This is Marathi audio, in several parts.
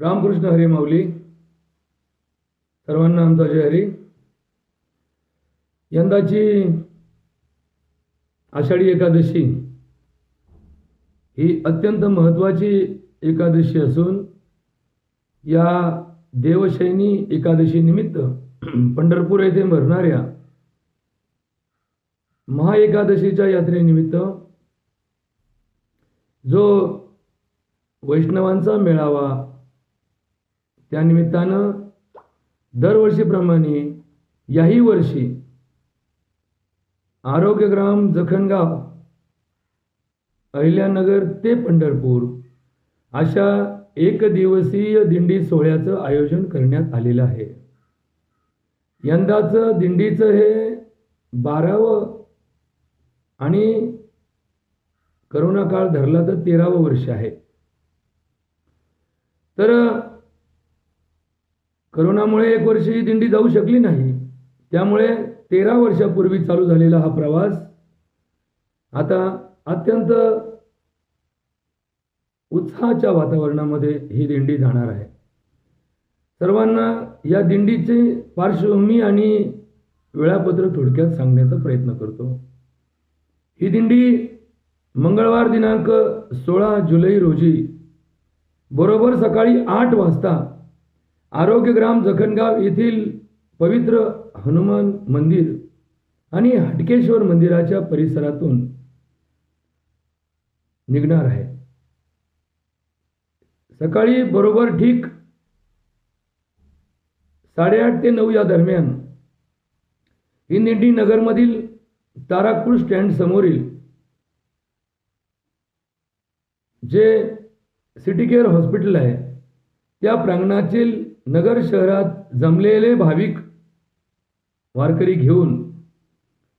रामकृष्ण हरी माऊली सर्वांना आमचा जय हरी. यंदाची आषाढी एकादशी ही अत्यंत महत्त्वाची एकादशी असून या देवशैनी एकादशी निमित्त पंढरपूर येथे भरणाऱ्या महाएकादशीच्या यात्रेनिमित्त जो वैष्णवांचा मेळावा त्यानिमित्तानं दरवर्षीप्रमाणे याही वर्षी आरोग्यग्राम जखणगाव अहिल्यानगर ते पंढरपूर अशा एक दिवसीय दिंडी सोहळ्याचं आयोजन करण्यात आलेलं आहे. यंदाचं दिंडीचं हे बारावं आणि करोना काळ धरला तर तेरावं वर्ष आहे. तर करोनामुळे एक वर्ष ही दिंडी जाऊ शकली नाही. त्यामुळे तेरा वर्षापूर्वी चालू झालेला हा प्रवास आता अत्यंत उत्साहाच्या वातावरणामध्ये ही दिंडी जाणार आहे. सर्वांना या दिंडीचे पार्श्वभूमी आणि वेळापत्रक थोडक्यात सांगण्याचा प्रयत्न करतो. ही दिंडी मंगळवार दिनांक सोळा जुलै रोजी बरोबर सकाळी आठ वाजता आरोग्यग्राम जखणगाव येथील पवित्र हनुमान मंदिर आणि हटकेश्वर मंदिराच्या परिसरातून निघणार आहे. सकाळी बरोबर ठीक साडेआठ ते नऊ या दरम्यान इन इंडी नगरमधील तारापूर स्टँड समोरील जे सिटी केअर हॉस्पिटल आहे त्या प्रांगणातील नगर शहरात जमलेले भाविक वारकरी घेऊन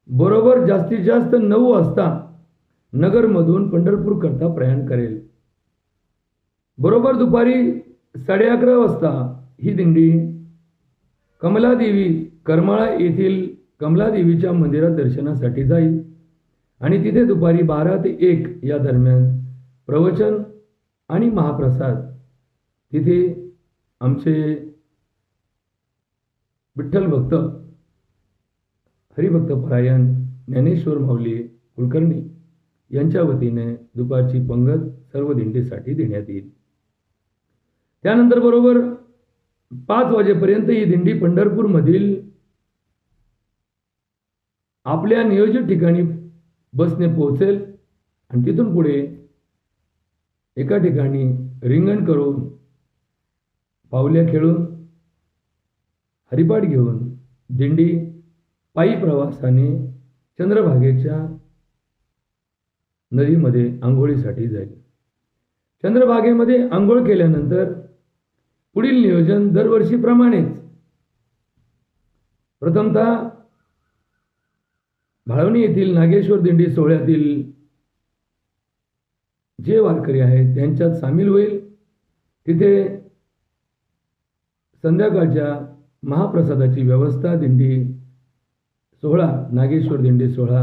बरोबर जास्तीत जास्त नऊ वाजता नगरमधून पंढरपूरकरता प्रयाण करेल. बरोबर दुपारी साडे अकरा वाजता ही दिंडी कमलादेवी करमाळा येथील कमलादेवीच्या मंदिरात दर्शनासाठी जाईल. आणि तिथे दुपारी बारा ते एक या दरम्यान प्रवचन आणि महाप्रसाद तिथे आमचे विठ्ठल भक्त हरिभक्त परायण ज्ञानेश्वर माऊली कुलकर्णी यांच्या वतीने दुपारची पंगत सर्व दिंडीसाठी देण्यात येईल. त्यानंतर बरोबर पाच वाजेपर्यंत ही दिंडी पंढरपूरमधील आपल्या नियोजित ठिकाणी बसने पोहोचेल आणि तिथून पुढे एका ठिकाणी रिंगण करून पावल्या खेळून हरिपाठ घेऊन दिंडी पायी प्रवासाने चंद्रभागेच्या नदीमध्ये आंघोळीसाठी जाईल. चंद्रभागेमध्ये आंघोळ केल्यानंतर पुढील नियोजन दरवर्षीप्रमाणेच. प्रथमतः भाळवणी येथील नागेश्वर दिंडी सोहळ्यातील जे वारकरी आहेत त्यांच्यात सामील होईल. तिथे संध्याकाळच्या महाप्रसादाची व्यवस्था दिंडी सोहळा नागेश्वर दिंडी सोहळा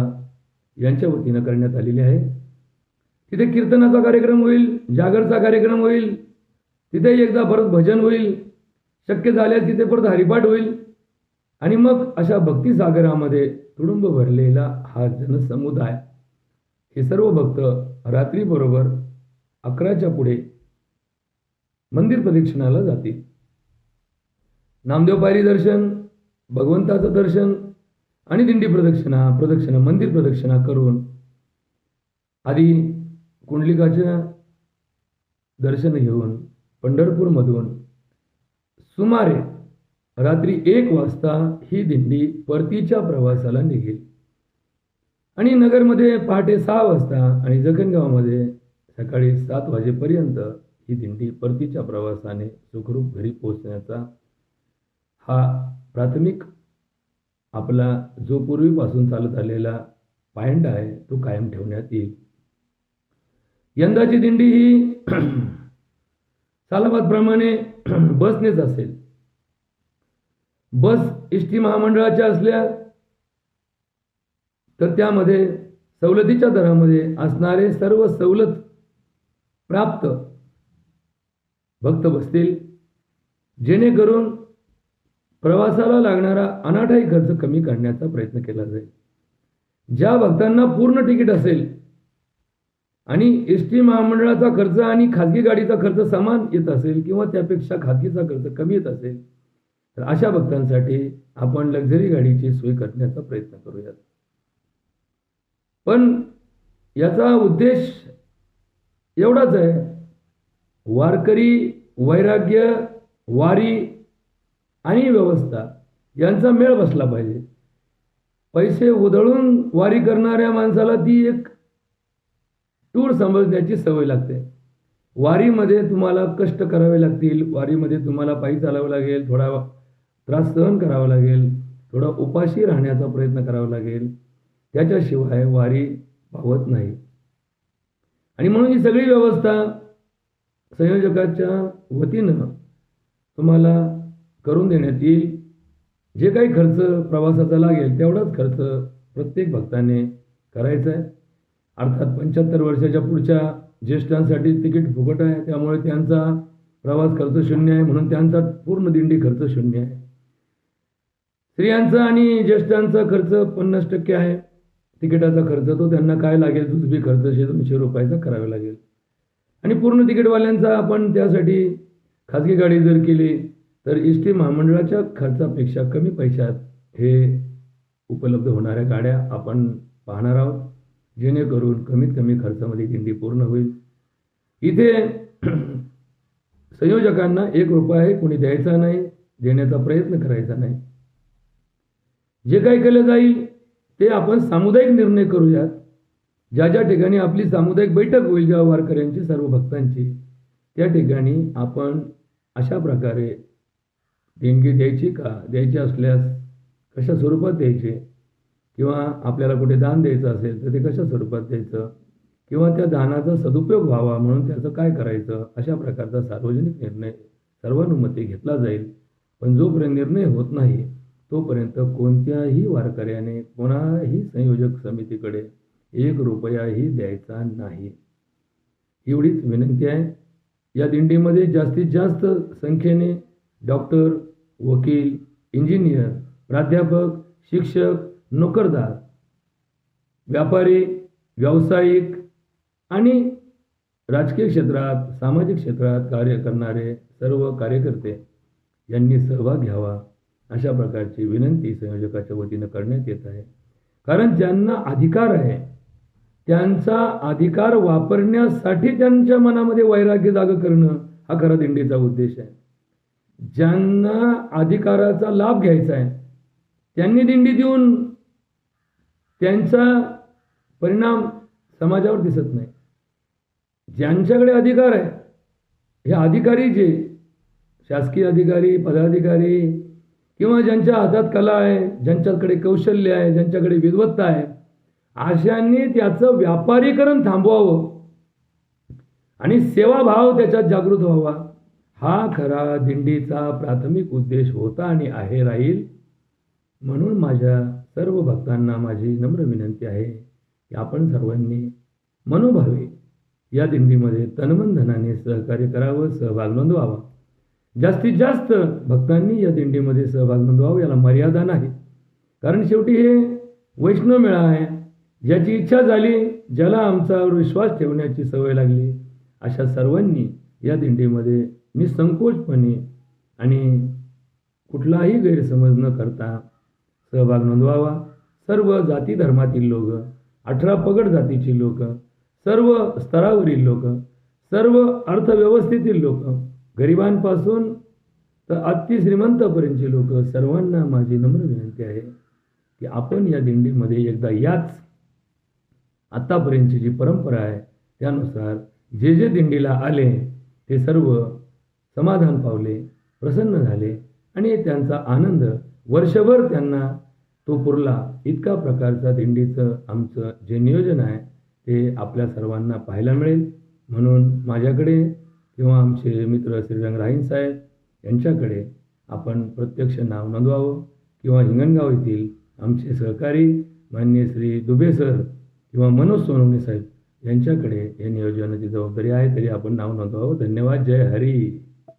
यांच्या वतीनं करण्यात आलेली आहे. तिथे कीर्तनाचा कार्यक्रम होईल जागरचा कार्यक्रम होईल तिथे एकदा परत भजन होईल शक्य झाल्यास तिथे परत हरिपाठ होईल. आणि मग अशा भक्तिसागरामध्ये तुडुंब भरलेला हा जनसमुदाय हे सर्व भक्त रात्रीबरोबर अकराच्या पुढे मंदिर प्रदक्षिणाला जातील. नामदेव पायरी दर्शन भगवंताचं दर्शन आणि दिंडी प्रदक्षिणा प्रदक्षिणा मंदिर प्रदक्षिणा करून आधी कुंडलिकाच्या दर्शन घेऊन पंढरपूरमधून सुमारे रात्री एक वाजता ही दिंडी परतीच्या प्रवासाला निघेल. आणि नगरमध्ये पहाटे सहा वाजता आणि जखणगावमध्ये सकाळी सात वाजेपर्यंत ही दिंडी परतीच्या प्रवासाने सुखरूप घरी पोहोचण्याचा हा प्राथमिक आपला जो पूर्वीपासून चालत आलेला पायंडा आहे तो कायम ठेवण्यात येईल. यंदाची दिंडी ही सालाबादप्रमाणे बसनेच असेल. बस एस टी महामंडळाच्या असल्या तर त्यामध्ये सवलतीच्या दरामध्ये असणारे सर्व सवलत प्राप्त भक्त बसतील. जेणेकरून प्रवासाला लागणारा अनाठाई खर्च कमी करण्याचा प्रयत्न केला जाईल. ज्या भक्तांना पूर्ण तिकीट असेल आणि एस टी महामंडळाचा खर्च आणि खाजगी गाडीचा खर्च समान येत असेल किंवा त्यापेक्षा खाजगीचा खर्च कमी येत असेल तर अशा भक्तांसाठी आपण लक्झरी गाडीची सोय करण्याचा प्रयत्न करूयात. पण याचा उद्देश एवढाच आहे. वारकरी वैराग्य वारी आणि व्यवस्था. यांचा मेळ बसला पाहिजे. पैसे उधळून वारी करणाऱ्या माणसाला ती एक टूर समजण्याची सवय लागते. वारीमध्ये तुम्हाला कष्ट करावे लागतील. वारीमध्ये तुम्हाला पायी चालावं लागेल. थोडा त्रास सहन करावा लागेल. थोडा उपाशी राहण्याचा प्रयत्न करावा लागेल. त्याच्याशिवाय वारी पावत नाही. आणि म्हणून ही सगळी व्यवस्था संयोजकाच्या वतीनं तुम्हाला करून देण्यात येईल. जे काही खर्च प्रवासाचा लागेल तेवढाच खर्च प्रत्येक भक्ताने करायचा आहे अर्थात पंच्याहत्तर वर्षाच्या पुढच्या ज्येष्ठांसाठी तिकीट फुकट आहे त्यामुळे त्यांचा प्रवास खर्च शून्य आहे म्हणून त्यांचा पूर्ण दिंडी खर्च शून्य आहे. स्त्रियांचा आणि ज्येष्ठांचा खर्च पन्नास टक्के आहे. तिकिटाचा खर्च तो त्यांना काय लागेल दुसरी खर्च शे दोनशे रुपयाचा करावा लागेल. आणि पूर्ण तिकीटवाल्यांचा आपण त्यासाठी खाजगी गाडी जर केली तर एस टी महामंडळाच्या खर्चापेक्षा कमी पैशात हे उपलब्ध होणाऱ्या गाड्या आपण पाहणार आहोत जेणेकरून कमीत कमी खर्चामध्ये दिंडी पूर्ण होईल. इथे संयोजकांना एक रुपया कोणी द्यायचा नाही देण्याचा प्रयत्न करायचा नाही. जे काही केलं जाईल ते आपण सामुदायिक निर्णय करूयात. ज्या ज्या ठिकाणी आपली सामुदायिक बैठक होईल ज्या वारकऱ्यांची सर्व भक्तांची त्या ठिकाणी आपण अशा प्रकारे देणगी द्यायची का? द्यायची असल्यास कशा स्वरूपात द्यायची? किंवा आपल्याला कुठे दान द्यायचं असेल तर ते कशा स्वरूपात द्यायचं? किंवा त्या दानाचा सदुपयोग व्हावा म्हणून त्याचं काय करायचं? अशा प्रकारचा सार्वजनिक निर्णय सर्वानुमते घेतला जाईल. पण जोपर्यंत निर्णय होत नाही तोपर्यंत कोणत्याही वारकऱ्याने कोणाही संयोजक समितीकडे एक रुपयाही द्यायचा नाही. एवढीच विनंती आहे. या दिंडीमध्ये जास्तीत जास्त संख्येने डॉक्टर वकील इंजिनियर प्राध्यापक शिक्षक नोकरदार व्यापारी व्यावसायिक आणि राजकीय क्षेत्रात सामाजिक क्षेत्रात कार्य करणारे सर्व कार्यकर्ते यांनी सहभाग घ्यावा अशा प्रकारची विनंती संयोजकाच्या वतीनं करण्यात येत आहे. कारण ज्यांना अधिकार आहे त्यांचा अधिकार वापरण्यासाठी त्यांच्या मनामध्ये वैराग्य जागं करणं हा खरा दिंडीचा उद्देश आहे. ज्यांना अधिकाराचा लाभ घ्यायचा आहे त्यांनी दिंडी देऊन त्यांचा परिणाम समाजावर दिसत नाही. ज्यांच्याकडे अधिकार आहे हे अधिकारी जे शासकीय अधिकारी पदाधिकारी किंवा ज्यांच्या हातात कला आहे ज्यांच्याकडे कौशल्य आहे ज्यांच्याकडे विद्वत्ता आहे अशांनी त्याचं व्यापारीकरण थांबवावं आणि सेवाभाव त्याच्यात जागृत व्हावा. हा खरा दिंडीचा प्राथमिक उद्देश होता आणि आहे राहील. म्हणून माझ्या सर्व भक्तांना माझी नम्र विनंती आहे की आपण सर्वांनी मनोभावे या दिंडीमध्ये तनमनधनाने सहकार्य करावं सहभाग नोंदवावा. जास्तीत जास्त भक्तांनी या दिंडीमध्ये सहभाग नोंदवावा याला मर्यादा नाही. कारण शेवटी हे वैष्णव मेळा आहे. ज्याची इच्छा झाली ज्याला आमचा विश्वास ठेवण्याची सवय लागली अशा सर्वांनी या दिंडीमध्ये निसंकोचपणे आणि कुठलाही गैरसमज न करता सहभाग नोंदवावा. सर्व जाती धर्मातील लोक अठरा पगड जातीची लोक सर्व स्तरावरील लोक सर्व अर्थव्यवस्थेतील लोक गरिबांपासून तर अति श्रीमंतपर्यंतचे लोक सर्वांना माझी नम्र विनंती आहे की आपण या दिंडीमध्ये एकदा याच आत्तापर्यंतची जी परंपरा आहे त्यानुसार जे जे दिंडीला आले ते सर्व समाधान पावले प्रसन्न झाले आणि त्यांचा आनंद वर्षभर त्यांना तो पुरला. इतका प्रकारचा दिंडीचं आमचं जे नियोजन आहे ते आपल्या सर्वांना पाहायला मिळेल. म्हणून माझ्याकडे किंवा आमचे मित्र श्रीरंग राहीन साहेब यांच्याकडे आपण प्रत्यक्ष नाव नोंदवावं किंवा हिंगणगाव येथील आमचे सहकारी मान्य श्री दुबे सर किंवा मनोज सोनवणे साहेब यांच्याकडे या नियोजनाची जबाबदारी आहे तरी आपण नाव नोंदवावं. धन्यवाद. जय हरी.